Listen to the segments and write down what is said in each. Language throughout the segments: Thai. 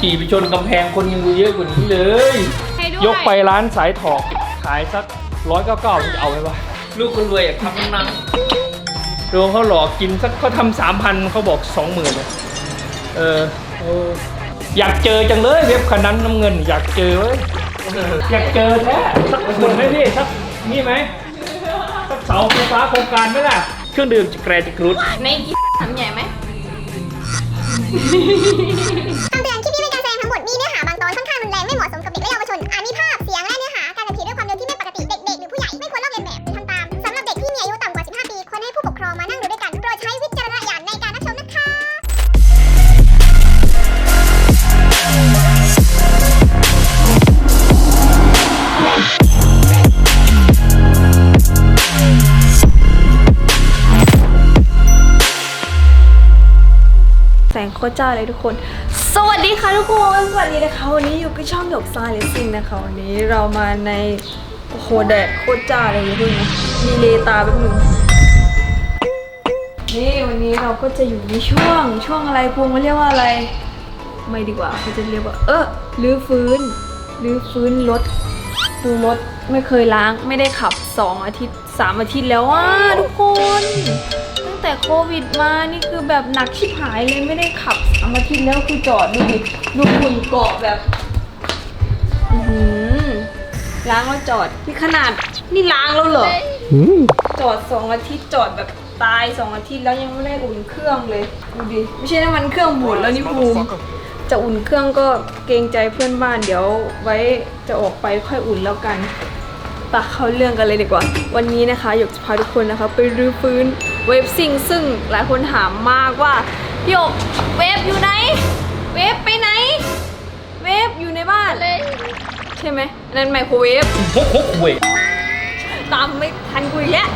ขี่ไปชนกำแพงคนยังดูเยอะกว่านี้เลย ให้ด้วยยกไปร้านสายถอกขายสักร้อยเก้าเก้าจะเอาไหมวะลูกคนรวยอยากทำนังโดนเขาหลอกกินสักเขาทำสามพันเขาบอกสองหมื่นเลยเออเออ อยากเจอจังเลยเว็บคันนั้นน้ำเงิน อยากเจอเว้ยอยากเจอแท้สักคนไหมพี่สักนี่ไหมสักเสาไฟฟ้าโครงการไหมล่ะเครื่องดื่มจะแกรจะกรุดในกี่ทำใหญ่ไหม คำเตือน งโคตรจ้าเลยทุกคน สวัสดีค่ะทุกคน สวัสดีนะคะ วันนี้อยู่กับช่องดอกซายเลสซิงนะคะ วันนี้เรามาในโอ้โหแดดโคตรจ้าเลยทุกคนมีเลตาแป๊บนึงนี่วันนี้เราก็จะอยู่ในช่วงช่วงอะไรพวงมันเรียกว่าอะไร ไม่ดีกว่าเขาจะเรียกว่า เออรื้อฟื้นรื้อฟื้นรถดูรถไม่เคยล้างไม่ได้ขับ 2 อาทิตย์ 3 อาทิตย์แล้วอะทุกคน แต่โควิดมานี่คือแบบหนักชิบหายเลยไม่ได้ขับสามอาทิตย์แล้วคือจอดดูดิดูฝุ่นเกาะแบบอื้อหือล้างแล้วจอดนี่ขนาดนี่ล้างแล้วเหรอจอดสองอาทิตย์จอดแบบตายสองอาทิตย์แล้วยังไม่ได้อุ่นเครื่องเลยดูดิไม่ใช่น้ำมันเครื่องบูดแล้วนี่ภูมิจะอุ่นเครื่องก็เกรงใจเพื่อนบ้านเดี๋ยว ไว้จะออกไปค่อยอุ่นแล้วกันปะเข้าเรื่องกันเลยดีกว่า วันนี้นะคะหยกจะพาทุกคนนะคะ ไปรื้อฟื้น เวฟซิงซึ่งหลายคนถามมากว่าหยกเวฟอยู่ไหน เวฟไปไหน เวฟอยู่ในบ้านใช่ไหมอันนั้นไมโครเวฟพกพกเวยตามไม่ทันคุยแล้ว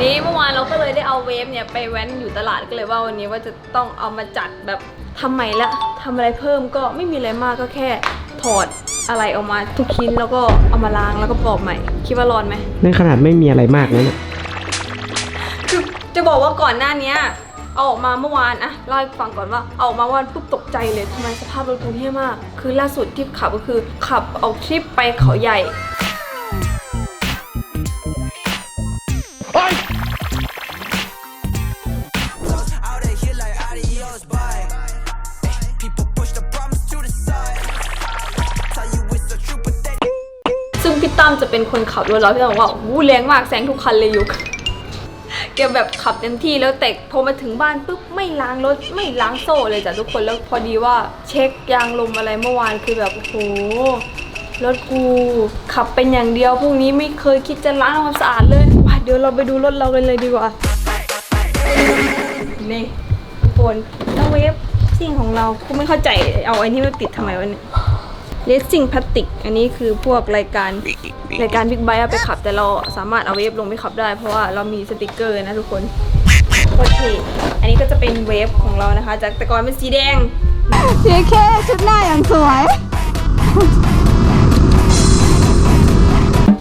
นี่เมื่อวานเราก็เลยได้เอาเวฟเนี่ยไปแว้นอยู่ตลาดก็เลยว่าวันนี้ว่าจะต้องเอามาจัดแบบทำใหม่ละทำอะไรเพิ่มก็ไม่มีอะไรมากก็แค่ถอดอะไรออกมาทุกชิ้นแล้วก็เอามาล้างแล้วก็ปอกใหม่ คิดว่าร้อนไหมในขนาดไม่มีอะไรมากนะเนี่ยคือ จะบอกว่าก่อนหน้าเนี้ยเอาออกมาเมื่อวานอะเล่าให้ฟังก่อนว่าเอาออกมาเมื่อวานปุ๊บตกใจเลยทำไมสภาพรถกูเท่มาก คือล่าสุดที่ขับก็คือขับเอาทริปไปเขาใหญ่ Out of here like adios, bye. People push the problems to the side. Tell you it's the truth, but they ซึ่งพี่ตั้มจะเป็นคนขับรถแล้วพี่ตั้มบอกว่าวู้แรงมากแซงทุกคันเลยยุก แกแบบขับเต็มที่แล้วแต่พอมาถึงบ้านปุ๊บไม่ล้างรถไม่ล้างโซ่เลยจ้ะทุกคนแล้วพอดีว่าเช็คยางลมอะไรเมื่อวานคือแบบโอ้โหรถกูขับเป็นอย่างเดียวพรุ่งนี้ไม่เคยคิดจะล้างความสะอาดเลยว่าเดี๋ยวเราไปดูรถเรากันเลยดีกว่านี่ทุกคนแล้วเวฟซิ่งของเรากูไม่เข้าใจเอาไอ้นี่มาติดทำไมวะเนี่ยเลสซิ่งพลาสติก อันนี้คือพวกรายการ รายการบิ๊กไบค์เอาไปขับ แต่เราสามารถเอาเวฟลงไปขับได้ เพราะว่าเรามีสติกเกอร์นะทุกคนโอเคอันนี้ก็จะเป็นเวฟของเรานะคะ จากแต่ก่อนเป็นสีแดงสีแค่ชุดหน้าอย่างสวย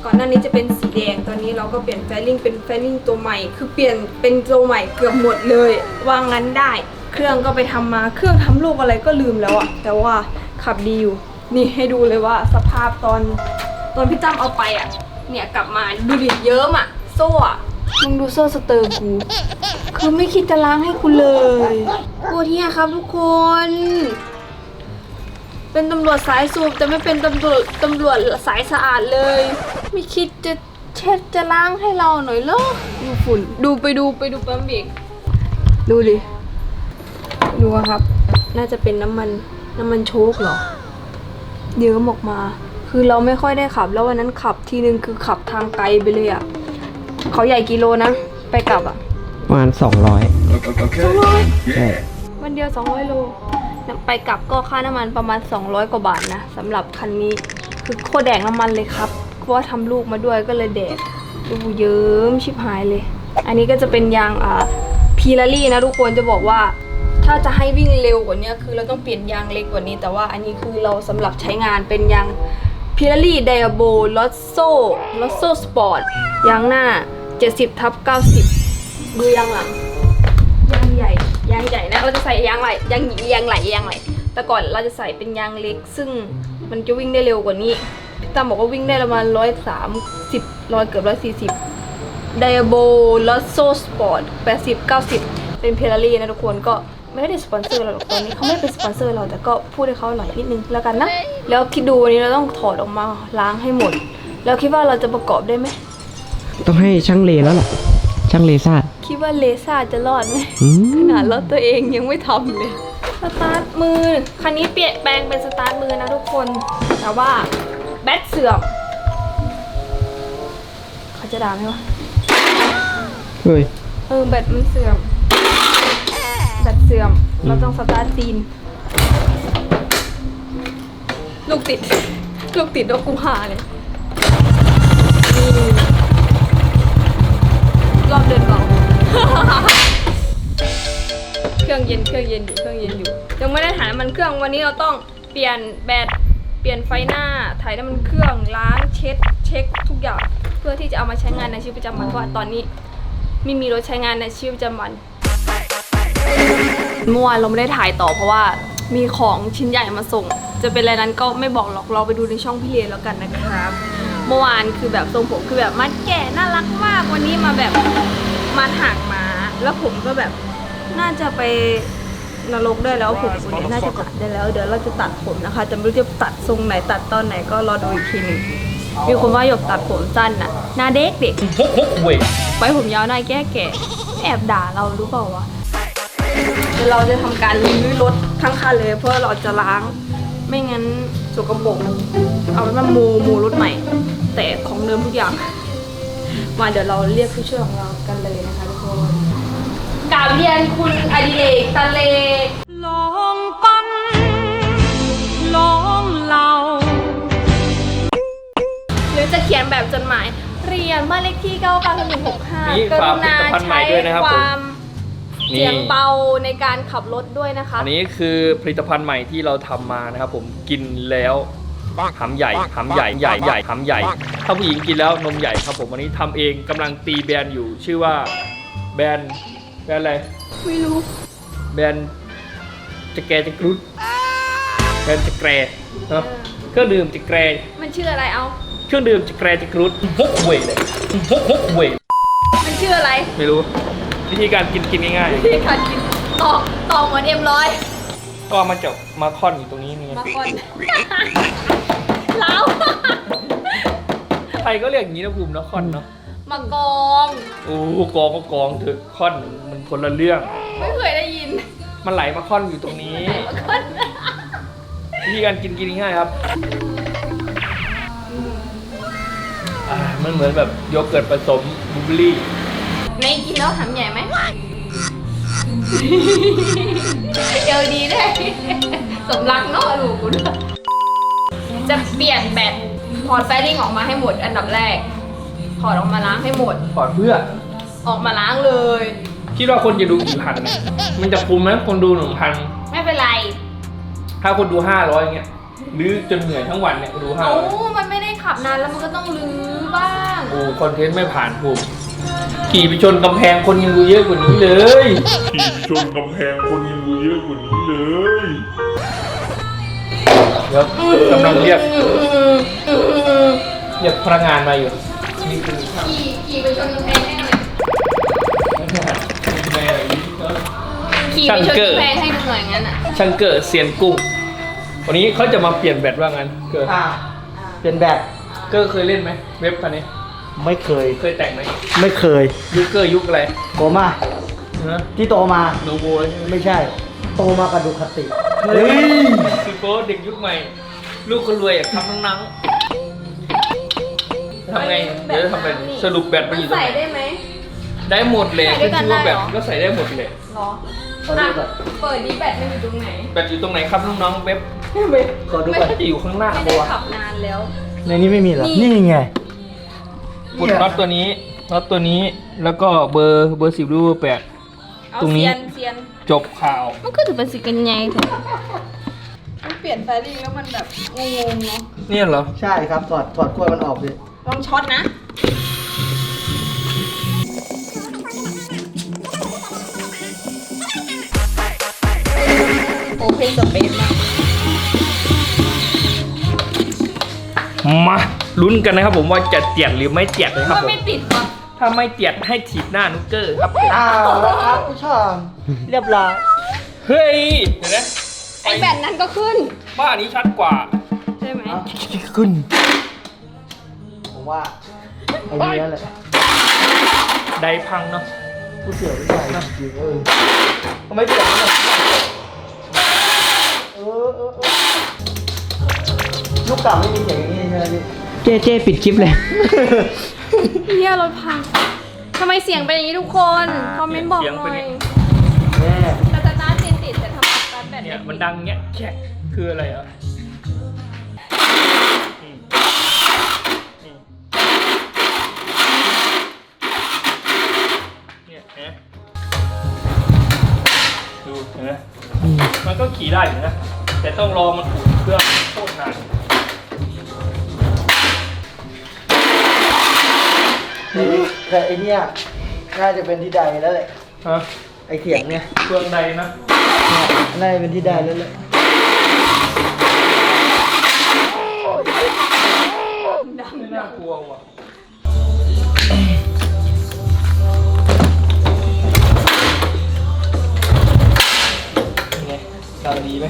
ก่อนหน้านี้จะเป็นสีแดงตอนนี้เราก็เปลี่ยนแฟลิ่งเป็นแฟลิ่งตัวใหม่ คือเปลี่ยนเป็นตัวใหม่เกือบหมดเลยว่างั้นได้ เครื่องก็ไปทำมาเครื่องทำลูกอะไรก็ลืมแล้วอะแต่ว่าขับดีอยู่นี่ให้ดูเลยว่าสภาพตอน ตอนพี่จ้ำเอาไปอะเนี่ยกลับมาดูดิเยิ้มอะโซ่อะมึงดูโซ่สเตอร์กู คือไม่คิดจะล้างให้กูเลยโคตรเฮียครับทุกคน เป็นตำรวจสายสูบแต่ไม่เป็นตำรวจตำรวจสายสะอาดเลย ไม่คิดจะเช็ดจะล้างให้เราหน่อยเหรอดูฝุ่น ดูไปดูไปดูปั๊มเบรกดูดิ ดูอะครับ น่าจะเป็นน้ำมันน้ำมันโชกเหรอ เยิ้มออกมา คือเราไม่ค่อยได้ขับ แล้ววันนั้นขับทีนึงคือขับทางไกลไปเลยอะเขาใหญ่กิโลนะ ไปกลับอะประมาณ200สองร้อยใช่วันเดียว200โลไปกลับก็ค่าน้ำมันประมาณ 200 กว่าบาทนะสำหรับคันนี้คือโคตรแดกน้ำมันเลยครับเพราะว่าทำลูกมาด้วยก็เลยแดกดูเยิ้มชิบหายเลย อันนี้ก็จะเป็นยางอ่าพีลารี่นะทุกคนจะบอกว่า ถ้าจะให้วิ่งเร็วกว่านี้คือเราต้องเปลี่ยนยางเล็กกว่านี้ แต่ว่าอันนี้คือเราสำหรับใช้งานเป็นยาง พีลารี่ไดอาโบลอสโซลอสโซสปอร์ตยางหน้า 70ทับ90 ดูยางหลัง ยางใหญ่ ยางใหญ่นะ เราจะใส่ยางไหลยางยางไหลยางไหล แต่ก่อนเราจะใส่เป็นยางเล็ก ซึ่งมันจะวิ่งได้เร็วกว่านี้พี่ตั้มบอกว่าวิ่งได้ประมาณร้อยสามสิบร้อยเกือบร้อยสี่สิบไดโบลอสโซสปอร์ตแปดสิบเก้าสิบเป็นเพลารี่นะทุกคนก็ ไม่ได้สปอนเซอร์เราหรอกตอนนี้เขาไม่ได้เป็นสปอนเซอร์เราแต่ก็พูดให้เขาหน่อยนิดนึงแล้วกันนะ แล้วคิดดูวันนี้เราต้องถอดออกมาล้างให้หมด แล้วคิดว่าเราจะประกอบได้ไหมต้องให้ช่างเลแล้วล่ะ ช่างเลซ่าคิดว่าเลซ่าจะรอดไหมอืขมนาดรถตัวเองยังไม่ทำเลยสตาร์ทมือคันนี้เปลี่ยนแปลงเป็นสตาร์ทมือนะทุกคน แต่ว่าแบตเสื่อมเขาจะด่าไหมวะเฮ้ยเออแบตมันเสื่อม แบตเสื่อม เราต้องสตาร์ทตีน ลูกติด ลูกติดดอกกูหาเลยนี่รอบเดินเบา เครื่องเย็นเครื่องเย็นอยู่เครื่องเย็นอยู่ ยังไม่ได้ถ่ายน้ำมันเครื่องวันนี้เราต้องเปลี่ยนแบตเปลี่ยนไฟหน้าถ่ายน้ำมันเครื่องล้างเช็ด เช็คทุกอย่าง เพื่อที่จะเอามาใช้งานในชีวิตประจำวันเพราะว่าตอนนี้ไม่มีรถใช้งานในชีวิตประจำวัน เมื่อวานเราไม่ได้ถ่ายต่อเพราะว่ามีของชิ้นใหญ่มาส่ง จะเป็นอะไรนั้นก็ไม่บอกหรอกเราไปดูในช่องพี่เลนแล้วกันนะครับ เมื่อวานคือแบบทรงผมคือแบบมัดแก่น่ารักมากวันนี้มาแบบมาถากมาแล้วผมก็แบบน่าจะไปนรกได้แล้วผมคนนี้น่าจะตัดได้แล้ว เดี๋ยวเราจะตัดผมนะคะแต่ไม่รู้จะตัดทรงไหนตัดตอนไหนก็รอดูอีกทีหนึ่งมีคนว่าหยกตัดผมสั้นน่ะหน้าเด็กเด็กฮกฮกเวยไว้ผมยาวหน้าแก่แก่แอบด่าเรารู้เปล่าวะ เดี๋ยวเราจะทำการรื้อรถทั้งคันเลย เพื่อเราจะล้าง ไม่งั้นสกปรกเอาเป็นว่ามูมูรถใหม่ แต่ของเดิมทุกอย่างมาเดี๋ยวเราเรียกผู้ช่วยของเรากันเลยนะคะทุกคนกราบเรียนคุณอดิเรกตะเลลองปันลองเล่าหรือจะเขียนแบบจดหมาย เรียนบ้านเลขที่9 9 1 6 5นี่กฝากรุผลิณาตภัณฑ์ใหม่ใช้ด้วยนะครับคผมวาม เสียงเบาในการขับรถด้วยนะคะ อันนี้คือผลิตภัณฑ์ใหม่ที่เราทำมานะครับผมกินแล้วหำใหญ่หำใหญ่ใหญ่ใหญ่หำใหญ่ ถ้าผู้หญิงกินแล้วนมใหญ่ครับผมวันนี้ทำเองกำลังตีแบรนด์อยู่ชื่อว่าแบรนด์แบรนด์อะไรไม่รู้แบรนด์จะแกจะกรุดแบรนด์จะแกรเนาะเครื่องดื่มจะแกรมันชื่ออะไรเอา เครื่องดื่มจะแกรจะกรุดฮกเวยเลยฮกฮกเวยมันชื่ออะไรไม่รู้ วิธีการกินกินง่ายที่การกินต่อต่อเหมือนเอ็มร้อยๆก็มาจากมาคอนอยู่ตรงนี้นี่ไงมาก่อนแล้วไทยก็เรียกอย่างนี้นะภูมิเนาะคอนเนาะมากองโอ้กองก็กองเถอะคอนมันคนละเรื่อง ไม่เคยได้ยิน มันไหลมาคอนอยู่ตรงนี้มาก่อนวิธีการกินกินง่ายๆครับอ่ามันเหมือนแบบโยเกิร์ตผสมบลูเบอร์รี่ ในกินแล้วหำใหญ่ไหมเอวดีได้สมรักเนาะลูกกูด้วยจะเปลี่ยนแบตถอดแฟริ่งออกมาให้หมดอันดับแรกถอดออกมาล้างให้หมด ถอดเพื่อ ออกมาล้างเลย คิดว่าคนจะดูกี่พันเนี่ยมันจะคุ้มไหมคนดูหนึ่งพันไม่เป็นไร ถ้าคนดูห้าร้อยเงี้ยหรือจนเหนื่อยทั้งวันเนี่ยดูห้าเอ้าร้อยมันไม่ได้ขับนานแล้วมันก็ต้องรื้อบ้าง โอ้คอนเทนต์ไม่ผ่านภูมิ ขี่ไปชนกำแพงคนยังดูเยอะกว่านี้เลย ขี่ชนกำแพงคนยังดูเยอะกว่านี้เลยเดี๋ยวกำลังเรียกเรียกพนักงานมาอยู่นี่คือขี่ขี่ไปชนกำแพงให้หน่อยแม่ขี่ไปชนกำแพงให้ดูหน่อยงั้นอะช่างเกิดเซียนกุ้ง วันนี้เขาจะมาเปลี่ยนแบตว่างั้น เกิดอ่าเป็นแบบเกิดเคยเล่นไหมเว็บคันนี้ ไม่เคย เคยแต่งไหมไม่เคย ยุคเกอร์ยุคอะไรโตมานะที่โตมา โนโวใช่ไหมไม่ใช่ โตมากับดูคติเฮ้ยคือโป๊เด็กยุคใหม่ ลูกคนรวยอยากทำนังๆทำไง เดี๋ยวจะทำอะไรสรุปแบตมันอยู่ตรงใส่ไหน ได้ไหม ได้หมดเลยใส่ด้วยกันขึ้นชื่อว่าแบตได้เหรอก็ใส่ได้หมดเลยเหรอขอดูก่อนเปิดดิแบตมันอยู่ตรงไหน แบตอยู่ตรงไหนครับน้องๆเว็บขอดูก่อนน่าจะอยู่ข้างหน้าไม่บัได้วขับนานแล้ว ในนี้ไม่มีเหรอ นี่นี่ไง ปลดน็อตตัวนี้น็อตตัวนี้แล้วก็เบอร์เบอร์สิบหรือเบอร์แปดตรงนี้จบข่าว มันก็ถือเป็นสิกันไงถึงมันเปลี่ยนไฟลิ่งแล้วมันแบบงงๆเนาะเนี่ยเหรอใช่ครับถอดถอดกล้วยมันออกเลลองช็อตนะ โอเคจบเปซมามา ลุ้นกันนะครับผมว่าจะเจียดหรือไม่เจียดเลยครับว่าผมไม่ติดว่ะถ้าไม่เจียดให้ถีบหน้านุกเกอร์ครับผมอ้าวแล้วครับผู้ชมเรียบร้อยเฮ้ยเห็นไหมไอแบตนั้นก็ขึ้น บ้านนี้ชัดกว่าใช่ไหมขึ้นผมว่าไอ้นี่แหละไดพังเนาะผู้เสี่ยวผู้ใหญ่จริงๆเออทำไมเสี่ยวเนี่ยเออเออเออลูกเก่าไม่มีเสียงอย่างนี้ใช่ไหมพี่ เจเจปิดคลิปเลย เฮียรถพังทำไมเสียงเป็นอย่างนี้ทุกคน คอมเมนต์บอกหน่อยแม่แต่สตาร์ทเจนติดแต่ทำไมสตาร์ทแบตเนี่ยไม่มันติดดังเงี้ยแค่คืออะไรอะอืมอืมเนี่ยเห็นไหมดูเห็นไหมมันก็ขี่ได้อยู่นะ แต่ต้องรอมันอุ่นเครื่องโคตรนาน แต่ไอเนี่ยน่าจะเป็นที่ใดแล้วแหละฮะไอเสียงเนี่ยเครื่องใดนะน่าจะเป็นที่ใดแล้วแหละไม่น่ากลัวว่ะเป็นไงดังดีไหม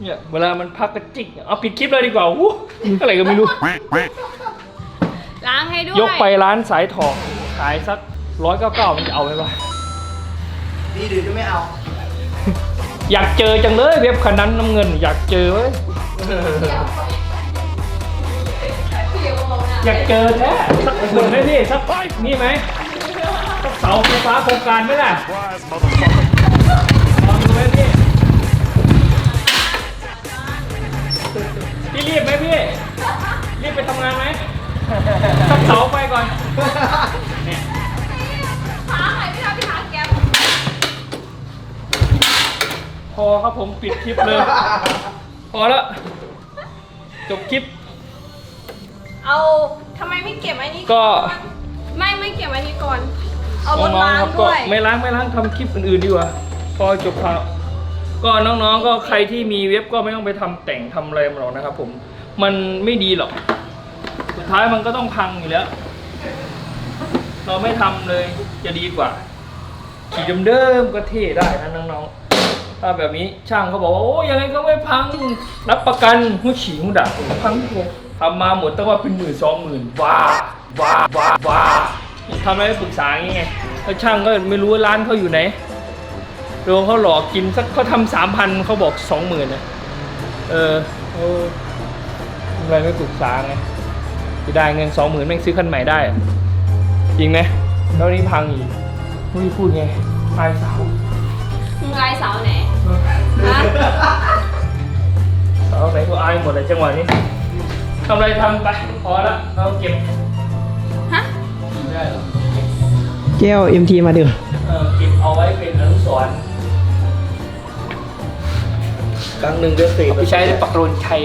เนี่ยเวลามันพักกระจิกเนี่ยเอาปิดคลิปเลยดีกว่าวู้อะไรก็ไม่รู้ ล้างให้ด้วยยกไปร้านสายทองขายสักร้อยเก้าเก้ามันจะเอาไหมวะดีหรือจะไม่เอา อยากเจอจังเลยเว็บคันนั้นน้ำเงิน อยากเจอเว้ยอยากเจอแท้สักคนไหมพี่สักนี่ไหมสักเสาไฟฟ้าโครงการไหมล่ะลองดูไหมพี่ พี่รีบไหมพี่ รีบไปทำงานไหมสักเสาไปก่อน เนี่ยหาไหนไม่ทำพี่หาแก๊ปพอครับผมปิดคลิปเลย พอแล้วจบคลิป เอาทำไมไม่เก็บอันนี้ก็ ไม่ไม่เก็บอันนี้ก่อน เอารถน้องล้าๆงครับก็ด้วย ไม่ล้างไม่ล้างทำคลิปอื่นๆดีกว่า พอจบข่าว ก็น้องๆ ก็ใครที่มีเว็บก็ไม่ต้องไปทำแต่งทำอะไรมันหรอกนะครับ ผม มันไม่ดีหรอก สุดท้ายมันก็ต้องพังอยู่แล้ว เราไม่ทำเลยจะดีกว่า ขี่เดิมๆก็เท่ได้นะน้องๆ ถ้าแบบนี้ช่างเขาบอกว่าโอ้ยังไงก็ไม่พัง รับประกันหูฉีหูดักพังทุกคนทำมาหมดตั้งว่าเป็นหมื่นสองหมื่นว้าว้าว้าว้าทำอะไรปรึกษาอย่างงี้ไงแล้วช่างก็ไม่รู้ร้านเขาอยู่ไหน โดนเขาหลอกกินสักเขาทำสามพันเขาบอกสองหมื่นนะเออโอ้ทำอะไรไม่ปรึกษาไงจะได้เงินสองหมื่นแม่งซื้อคันใหม่ได้อะจริงไหมแล้วนี่พังอีกไม่พูดไงอายสาวมึงลายเสาไหนฮะสาวไหนก็อายหมดเลยจังหวะนี้ทำอะไรทำไปพอละเราเก็บฮะไม่ได้หรอกเจลเอ็มทีมาเดือเออเก็บเอาไว้เป็นอนุสรณ์ ครั้งหนึ่งก็สี่ เอาไปใช้ในปักโรนชัย